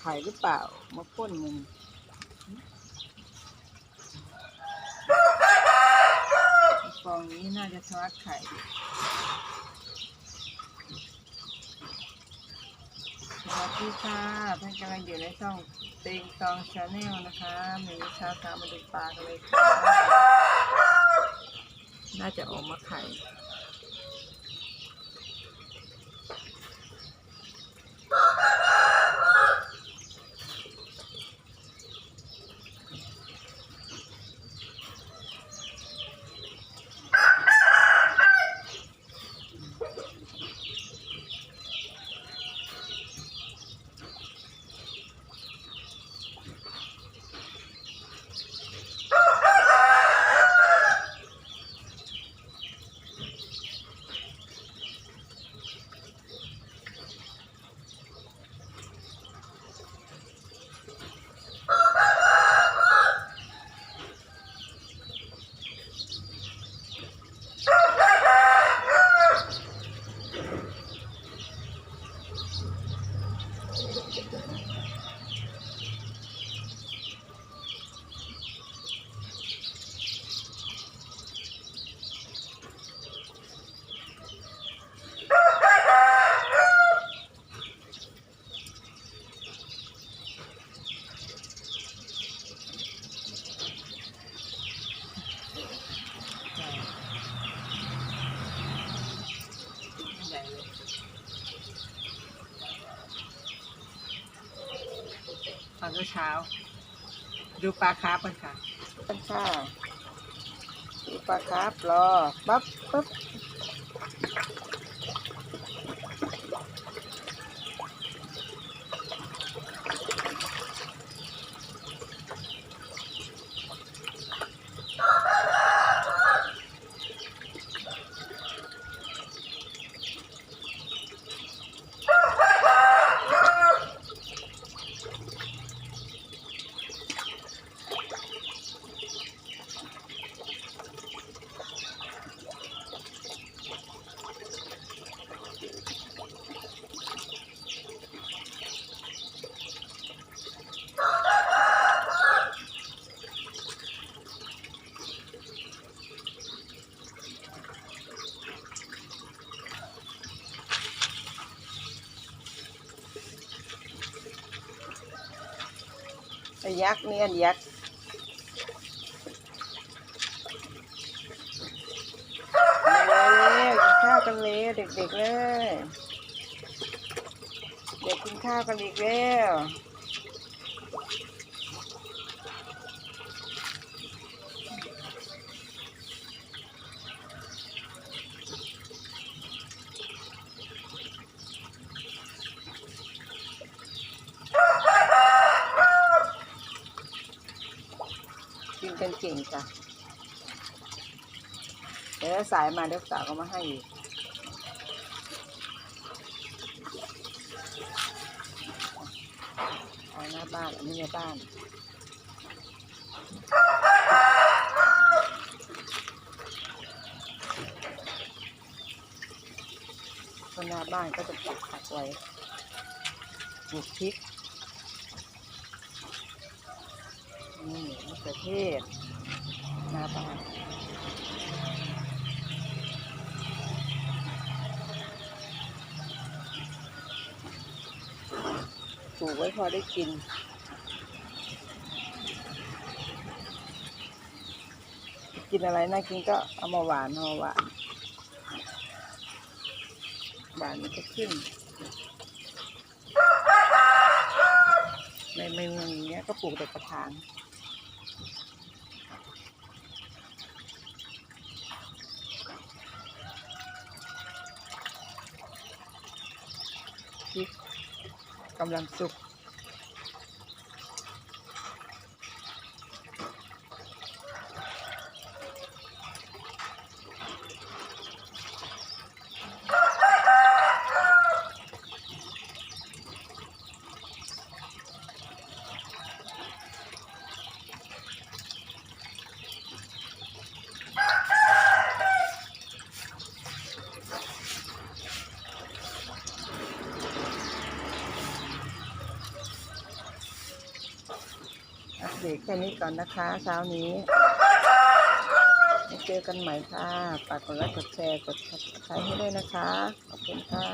ไข่หรือเปล่า มาพ่นมันฟองนี้น่าจะทอดไข่สวัสดีค่ะท่านกำลังอยู่ในช่องเต็งตองชาแนลนะคะมีชากามาดูปลากันเลยค่ะน่าจะออกมาไข่ ใหญ่เลยื่อเช้า ดูปลาคาร์ฟกันค่ะค่ะดูปลาคาร์ฟรอปั๊บปั๊บ ไอ้ยักษ์นี่อันยักษ์เลยกินข้าวกันเลยเด็กๆเลย เด็กกินข้าวกันอีกแล้วกินกัน เก่งจ้ะเดี๋ยวสายมาเดี๋ยวสาวก็มาให้อีกเอาหน้าบ้านอันนี้ในบ้านคนหน้าบ้านก็จะปลูกผักไว้ปลูกพริกนี่มะเขือเทศ หน้าบ้านปลูกไว้พอได้กินกินอะไรน่ากินก็เอามาหวานเอามาหวานหวานมันจะขึ้นในในเมืองอย่างเงี้ยก็ปลูกแต่กระถาง พริกกำลังสุก อัปเดตแค่นี้ก่อนนะคะ เช้านี้เจอกันใหม่ค่ะฝากกดไลค์กดแชร์กดติดตามให้ด้วยนะคะ ขอบคุณค่ะ